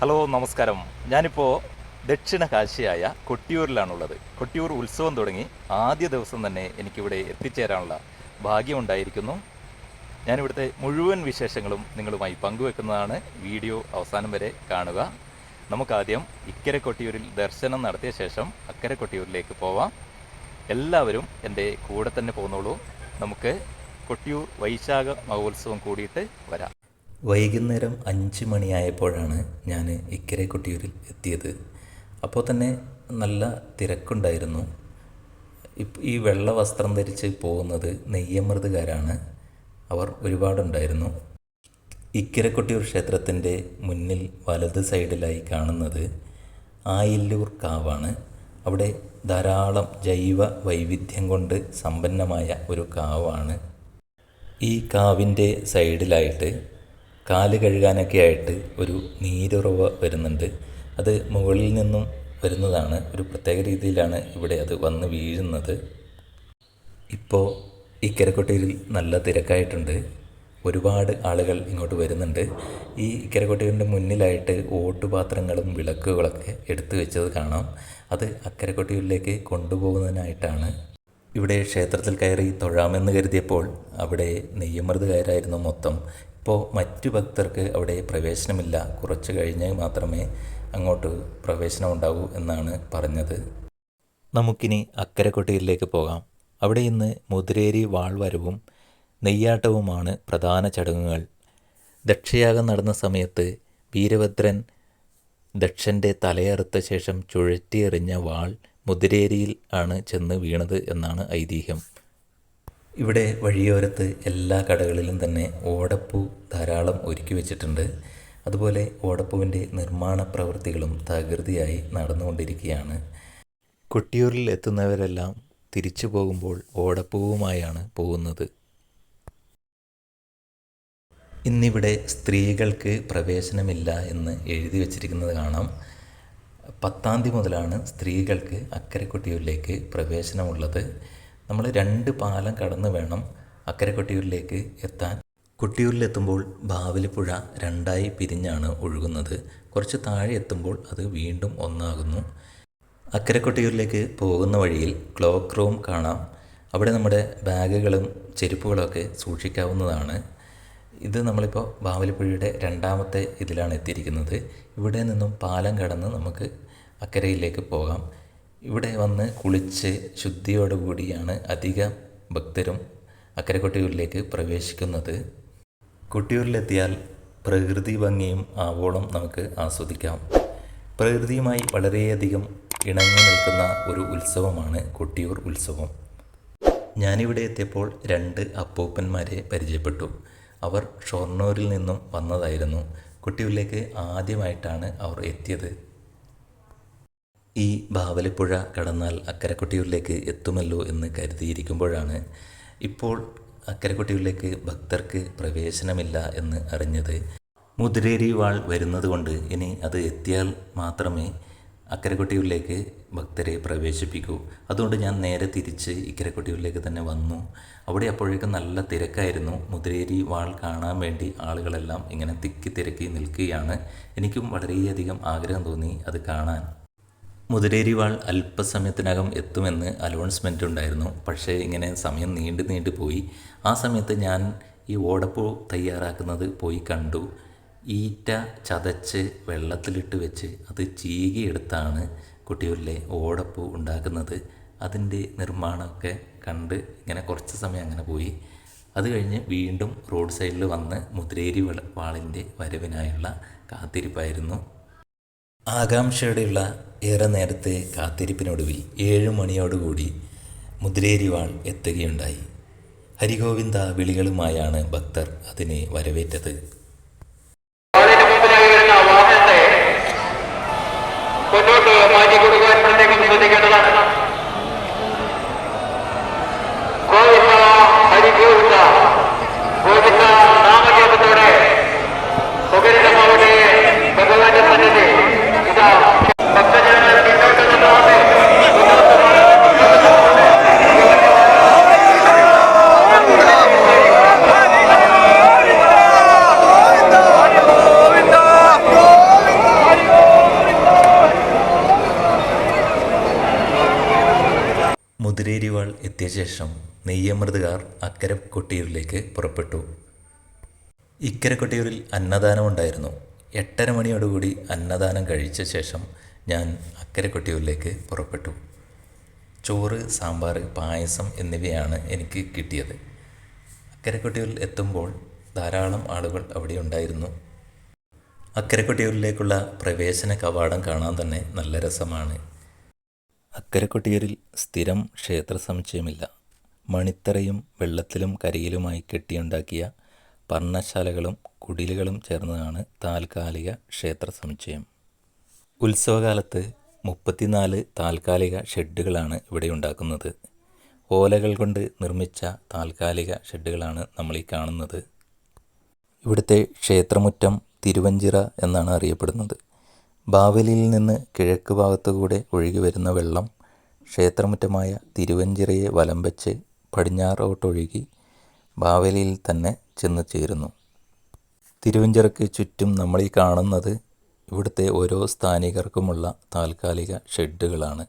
Hello നമസ്കാരം. ഞാനിപ്പോൾ ദക്ഷിണ കാശിയായ കൊട്ടിയൂരിലാണുള്ളത്. കൊട്ടിയൂർ ഉത്സവം തുടങ്ങി ആദ്യ ദിവസം തന്നെ എനിക്കിവിടെ എത്തിച്ചേരാനുള്ള ഭാഗ്യമുണ്ടായിരിക്കുന്നു. ഞാനിവിടുത്തെ മുഴുവൻ വിശേഷങ്ങളും നിങ്ങളുമായി പങ്കുവെക്കുന്നതാണ് വീഡിയോ അവസാനം വരെ കാണുക. നമുക്കാദ്യം ഇക്കരെ കൊട്ടിയൂരിൽ ദർശനം നടത്തിയ ശേഷം അക്കരെ കൊട്ടിയൂരിലേക്ക് പോവാം. എല്ലാവരും എന്റെ കൂടെ തന്നെ പോന്നോളൂ നമുക്ക് കൊട്ടിയൂർ വൈശാഖ മഹോത്സവം കൂടിയിട്ട് വരാം. വൈകുന്നേരം അഞ്ച് മണിയായപ്പോഴാണ് ഞാൻ ഇക്കരെ കൊട്ടിയൂരിൽ എത്തിയത്. അപ്പോൾ തന്നെ നല്ല തിരക്കുണ്ടായിരുന്നു. ഈ വെള്ള വസ്ത്രം ധരിച്ച് പോകുന്നത് നെയ്യമൃതുകാരാണ്. അവർ ഒരുപാടുണ്ടായിരുന്നു. ഇക്കരക്കുട്ടിയൂർ ക്ഷേത്രത്തിന്റെ മുന്നിൽ വലത് സൈഡിലായി കാണുന്നത് ആയില്ലൂർ കാവാണ്. അവിടെ ധാരാളം ജൈവ വൈവിധ്യം കൊണ്ട് സമ്പന്നമായ ഒരു കാവാണ്. ഈ കാവിന്റെ സൈഡിലായിട്ട് കാൽ കഴുകാനൊക്കെ ആയിട്ട് ഒരു നീരുറവ വരുന്നുണ്ട്. അത് മുകളിൽ നിന്നും വരുന്നതാണ്. ഒരു പ്രത്യേക രീതിയിലാണ് ഇവിടെ അത് വന്ന് വീഴുന്നത്. ഇപ്പോൾ ഈ നല്ല തിരക്കായിട്ടുണ്ട്. ഒരുപാട് ആളുകൾ ഇങ്ങോട്ട് വരുന്നുണ്ട്. ഈ കരക്കൊട്ടിയുടെ മുന്നിലായിട്ട് ഓട്ടുപാത്രങ്ങളും വിളക്കുകളൊക്കെ എടുത്തു വെച്ചത് കാണാം. അത് അക്കരക്കൊട്ടിയിലേക്ക് കൊണ്ടുപോകുന്നതിനായിട്ടാണ്. ഇവിടെ ക്ഷേത്രത്തിൽ കയറി തൊഴാമെന്ന് കരുതിയപ്പോൾ അവിടെ നെയ്യമൃതുകാരായിരുന്നു മൊത്തം. ഇപ്പോൾ മറ്റു ഭക്തർക്ക് അവിടെ പ്രവേശനമില്ല. കുറച്ച് കഴിഞ്ഞ് മാത്രമേ അങ്ങോട്ട് പ്രവേശനം ഉണ്ടാകൂ എന്നാണ് പറഞ്ഞത്. നമുക്കിനി അക്കരക്കൊട്ടിയിലേക്ക് പോകാം. അവിടെ ഇന്ന് മുതിരേരി വാൾവരവും നെയ്യാട്ടവുമാണ് പ്രധാന ചടങ്ങുകൾ. ദക്ഷയാഗം നടന്ന സമയത്ത് വീരഭദ്രൻ ദക്ഷന്റെ തലയറുത്ത ശേഷം ചുഴറ്റിയെറിഞ്ഞ വാൾ മുതിരേരിയിൽ ആണ് ചെന്ന് വീണത് എന്നാണ് ഐതിഹ്യം. ഇവിടെ വഴിയോരത്ത് എല്ലാ കടകളിലും തന്നെ ഓടപ്പൂ ധാരാളം ഒരുക്കി വെച്ചിട്ടുണ്ട്. അതുപോലെ ഓടപ്പൂവിന്റെ നിർമ്മാണ പ്രവൃത്തികളും തകൃതിയായി നടന്നുകൊണ്ടിരിക്കുകയാണ്. കൊട്ടിയൂരിൽ എത്തുന്നവരെല്ലാം തിരിച്ചു പോകുമ്പോൾ ഓടപ്പൂവുമായാണ് പോകുന്നത്. ഇന്നിവിടെ സ്ത്രീകൾക്ക് പ്രവേശനമില്ല എന്ന് എഴുതി വച്ചിരിക്കുന്നത് കാണാം. പത്താം തീയതി മുതലാണ് സ്ത്രീകൾക്ക് അക്കരെ കൊട്ടിയൂരിലേക്ക് പ്രവേശനമുള്ളത്. നമ്മൾ രണ്ട് പാലം കടന്ന് വേണം അക്കരെ കൊട്ടിയൂരിലേക്ക് എത്താൻ. കൊട്ടിയൂരിലെത്തുമ്പോൾ ബാവലിപ്പുഴ രണ്ടായി പിരിഞ്ഞാണ് ഒഴുകുന്നത്. കുറച്ച് താഴെ എത്തുമ്പോൾ അത് വീണ്ടും ഒന്നാകുന്നു. അക്കരെ കൊട്ടിയൂരിലേക്ക് പോകുന്ന വഴിയിൽ ക്ലോക്ക് റൂം കാണാം. അവിടെ നമ്മുടെ ബാഗുകളും ചെരുപ്പുകളൊക്കെ സൂക്ഷിക്കാവുന്നതാണ്. ഇത് നമ്മളിപ്പോൾ ബാവലിപ്പുഴയുടെ രണ്ടാമത്തെ ഇതിലാണ് എത്തിയിരിക്കുന്നത്. ഇവിടെ നിന്നും പാലം കടന്ന് നമുക്ക് അക്കരയിലേക്ക് പോകാം. ഇവിടെ വന്ന് കുളിച്ച് ശുദ്ധിയോടുകൂടിയാണ് അധിക ഭക്തരും അക്കരെ കൊട്ടിയൂരിലേക്ക് പ്രവേശിക്കുന്നത്. കൊട്ടിയൂരിലെത്തിയാൽ പ്രകൃതി ഭംഗിയും ആവോളം നമുക്ക് ആസ്വദിക്കാം. പ്രകൃതിയുമായി വളരെയധികം ഇണങ്ങി നിൽക്കുന്ന ഒരു ഉത്സവമാണ് കൊട്ടിയൂർ ഉത്സവം. ഞാനിവിടെ എത്തിയപ്പോൾ രണ്ട് അപ്പൂപ്പന്മാരെ പരിചയപ്പെട്ടു. അവർ ഷൊർണൂരിൽ നിന്നും വന്നതായിരുന്നു. കൊട്ടിയൂരിലേക്ക് ആദ്യമായിട്ടാണ് അവർ എത്തിയത്. ഈ ബാവലിപ്പുഴ കടന്നാൽ അക്കരക്കൊട്ടിയൂരിലേക്ക് എത്തുമല്ലോ എന്ന് കരുതിയിരിക്കുമ്പോഴാണ് ഇപ്പോൾ അക്കരക്കൊട്ടിയൂരിലേക്ക് ഭക്തർക്ക് പ്രവേശനമില്ല എന്ന് അറിഞ്ഞത്. മുതിരേരി വാൾ വരുന്നതുകൊണ്ട് ഇനി അത് എത്തിയാൽ മാത്രമേ അക്കരക്കൊട്ടിയൂരിലേക്ക് ഭക്തരെ പ്രവേശിപ്പിക്കൂ. അതുകൊണ്ട് ഞാൻ നേരെ തിരിച്ച് ഇക്കരക്കൊട്ടിയൂരിലേക്ക് തന്നെ വന്നു. അവിടെ അപ്പോഴേക്കും നല്ല തിരക്കായിരുന്നു. മുതിരേരി വാൾ കാണാൻ വേണ്ടി ആളുകളെല്ലാം ഇങ്ങനെ തിക്കി തിരക്കി നിൽക്കുകയാണ്. എനിക്കും വളരെയധികം ആഗ്രഹം തോന്നി അത് കാണാൻ. മുതിരേരി വാൾ അല്പസമയത്തിനകം എത്തുമെന്ന് അലോൺസ്മെന്റ് ഉണ്ടായിരുന്നു പക്ഷേ ഇങ്ങനെ സമയം നീണ്ടു നീണ്ടു പോയി. ആ സമയത്ത് ഞാൻ ഈ ഓടപ്പൂ തയ്യാറാക്കുന്നത് പോയി കണ്ടു. ഈറ്റ ചതച്ച് വെള്ളത്തിലിട്ട് വെച്ച് അത് ചീകിയെടുത്താണ് കുട്ടിയൂരിലെ ഓടപ്പൂ ഉണ്ടാക്കുന്നത്. അതിന്റെ നിർമ്മാണമൊക്കെ കണ്ട് ഇങ്ങനെ കുറച്ച് സമയം അങ്ങനെ പോയി. അത് കഴിഞ്ഞ് വീണ്ടും റോഡ് സൈഡിൽ വന്ന് മുതിരേരി വള- വാളിന്റെ വരവിനായുള്ള കാത്തിരിപ്പായിരുന്നു. ആകാംക്ഷയോടെയുള്ള ഏറെ നേരത്തെ കാത്തിരിപ്പിനൊടുവിൽ ഏഴു മണിയോടുകൂടി മുദ്രേരിവാൾ എത്തുകയുണ്ടായി. ഹരിഗോവിന്ദ വിളികളുമായാണ് ഭക്തർ അതിനെ വരവേറ്റത്. മുന്നോട്ട് മാറ്റി കൊടുക്കുവാൻ പ്രത്യേകം ശ്രദ്ധിക്കേണ്ടതാണ്. കുറ്റിവാൾ എത്തിയ ശേഷം നെയ്യമൃതുകാർ അക്കരെ കൊട്ടിയൂരിലേക്ക് പുറപ്പെട്ടു. ഇക്കരെ കൊട്ടിയൂരിൽ അന്നദാനമുണ്ടായിരുന്നു. എട്ടര മണിയോടുകൂടി അന്നദാനം കഴിച്ച ശേഷം ഞാൻ അക്കരെ കൊട്ടിയൂരിലേക്ക് പുറപ്പെട്ടു. ചോറ് സാമ്പാർ പായസം എന്നിവയാണ് എനിക്ക് കിട്ടിയത്. അക്കരെ കൊട്ടിയൂരിൽ എത്തുമ്പോൾ ധാരാളം ആളുകൾ അവിടെ ഉണ്ടായിരുന്നു. അക്കരെ കൊട്ടിയൂരിലേക്കുള്ള പ്രവേശന കവാടം കാണാൻ തന്നെ നല്ല രസമാണ്. അക്കരെ സ്ഥിരം ക്ഷേത്ര സമുച്ചയമില്ല മണിത്തറയും വെള്ളത്തിലും കരയിലുമായി കെട്ടിയുണ്ടാക്കിയ പർണശാലകളും കുടിലുകളും ചേർന്നതാണ് താൽക്കാലിക ക്ഷേത്ര സമുച്ചയം ഉത്സവകാലത്ത് മുപ്പത്തിനാല് താൽക്കാലിക ഷെഡുകളാണ് ഇവിടെ ഉണ്ടാക്കുന്നത്. ഓലകൾ കൊണ്ട് നിർമ്മിച്ച താൽക്കാലിക ഷെഡുകളാണ് നമ്മൾ ഈ കാണുന്നത്. ഇവിടുത്തെ ക്ഷേത്രമുറ്റം തിരുവഞ്ചിറ എന്നാണ് അറിയപ്പെടുന്നത്. ബാവലിയിൽ നിന്ന് കിഴക്ക് ഭാഗത്തുകൂടെ ഒഴുകി വരുന്ന വെള്ളം ക്ഷേത്രമുറ്റമായ തിരുവഞ്ചിറയെ വലം വെച്ച് പടിഞ്ഞാറോട്ടൊഴുകി ബാവലിയിൽ തന്നെ ചെന്ന് ചേരുന്നു. തിരുവഞ്ചിറയ്ക്ക് ചുറ്റും നമ്മൾ ഈ കാണുന്നത് ഇവിടുത്തെ ഓരോ സ്ഥാനികർക്കുമുള്ള താൽക്കാലിക ഷെഡുകളാണ്.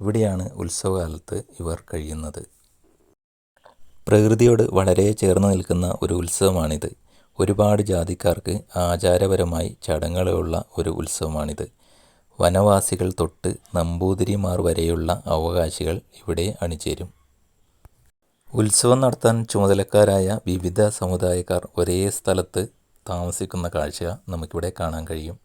ഇവിടെയാണ് ഉത്സവകാലത്ത് ഇവർ കഴിയുന്നത്. പ്രകൃതിയോട് വളരെ ചേർന്ന് നിൽക്കുന്ന ഒരു ഉത്സവമാണിത്. ഒരുപാട് ജാതിക്കാർക്ക് ആചാരപരമായി ചടങ്ങുകളുള്ള ഒരു ഉത്സവമാണിത്. വനവാസികൾ തൊട്ട് നമ്പൂതിരിമാർ വരെയുള്ള അവകാശികൾ ഇവിടെ അണിചേരും. ഉത്സവം നടത്താൻ ചുമതലക്കാരായ വിവിധ സമുദായക്കാർ ഒരേ സ്ഥലത്ത് താമസിക്കുന്ന കാഴ്ച നമുക്കിവിടെ കാണാൻ കഴിയും.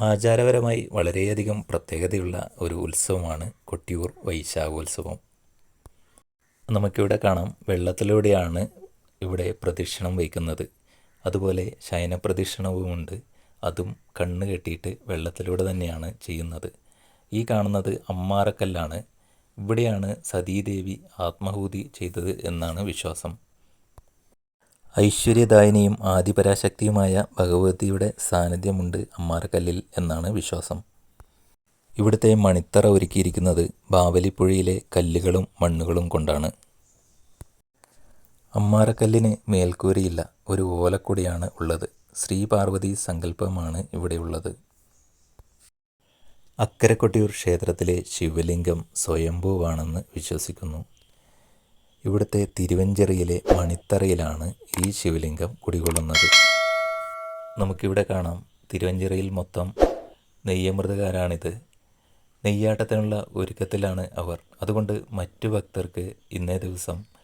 ആചാരപരമായി വളരെയധികം പ്രത്യേകതയുള്ള ഒരു ഉത്സവമാണ് കൊട്ടിയൂർ വൈശാഖോത്സവം. നമുക്കിവിടെ കാണാം വെള്ളത്തിലൂടെയാണ് ഇവിടെ പ്രദക്ഷിണം വയ്ക്കുന്നത്. അതുപോലെ ശയനപ്രദക്ഷിണവുമുണ്ട്. അതും കണ്ണ് കെട്ടിയിട്ട് വെള്ളത്തിലൂടെ തന്നെയാണ് ചെയ്യുന്നത്. ഈ കാണുന്നത് അമ്മാറക്കല്ലാണ്. ഇവിടെയാണ് സതീദേവി ആത്മഹൂതി ചെയ്തത് എന്നാണ് വിശ്വാസം. ഐശ്വര്യദായനിയും ആദിപരാശക്തിയുമായ ഭഗവതിയുടെ സാന്നിധ്യമുണ്ട് അമ്മാറക്കല്ലിൽ എന്നാണ് വിശ്വാസം. ഇവിടുത്തെ മണിത്തറ ഒരുക്കിയിരിക്കുന്നത് ബാവലിപ്പുഴയിലെ കല്ലുകളും മണ്ണുകളും കൊണ്ടാണ്. അമ്മാരക്കല്ലിന് മേൽക്കൂരയില്ല ഒരു ഓലക്കുടിയാണ് ഉള്ളത്. ശ്രീ പാർവതി സങ്കല്പമാണ് ഇവിടെയുള്ളത് അക്കരക്കൊട്ടിയൂർ ക്ഷേത്രത്തിലെ ശിവലിംഗം സ്വയംഭൂവാണെന്ന് വിശ്വസിക്കുന്നു. ഇവിടുത്തെ തിരുവഞ്ചെറിയിലെ മണിത്തറയിലാണ് ഈ ശിവലിംഗം കുടികൊള്ളുന്നത്. നമുക്കിവിടെ കാണാം തിരുവഞ്ചിറയിൽ മൊത്തം നെയ്യമൃതകാരാണിത് നെയ്യാട്ടത്തിനുള്ള ഒരുക്കത്തിലാണ് അവർ. അതുകൊണ്ട് മറ്റു ഭക്തർക്ക് ഇന്നേ ദിവസം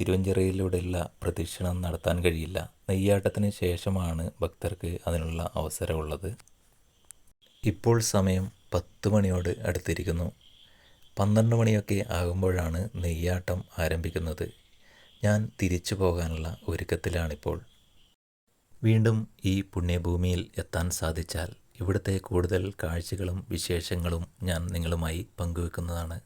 തിരുവഞ്ചിറയിലൂടെയുള്ള പ്രദക്ഷിണം നടത്താൻ കഴിയില്ല. നെയ്യാട്ടത്തിന് ശേഷമാണ് ഭക്തർക്ക് അതിനുള്ള അവസരമുള്ളത്. ഇപ്പോൾ സമയം പത്ത് മണിയോട് അടുത്തിരിക്കുന്നു. പന്ത്രണ്ട് മണിയൊക്കെ ആകുമ്പോഴാണ് നെയ്യാട്ടം ആരംഭിക്കുന്നത്. ഞാൻ തിരിച്ചു പോകാനുള്ള ഒരുക്കത്തിലാണിപ്പോൾ. വീണ്ടും ഈ പുണ്യഭൂമിയിൽ എത്താൻ സാധിച്ചാൽ ഇവിടുത്തെ കൂടുതൽ കാഴ്ചകളും വിശേഷങ്ങളും ഞാൻ നിങ്ങളുമായി പങ്കുവെക്കുന്നതാണ്.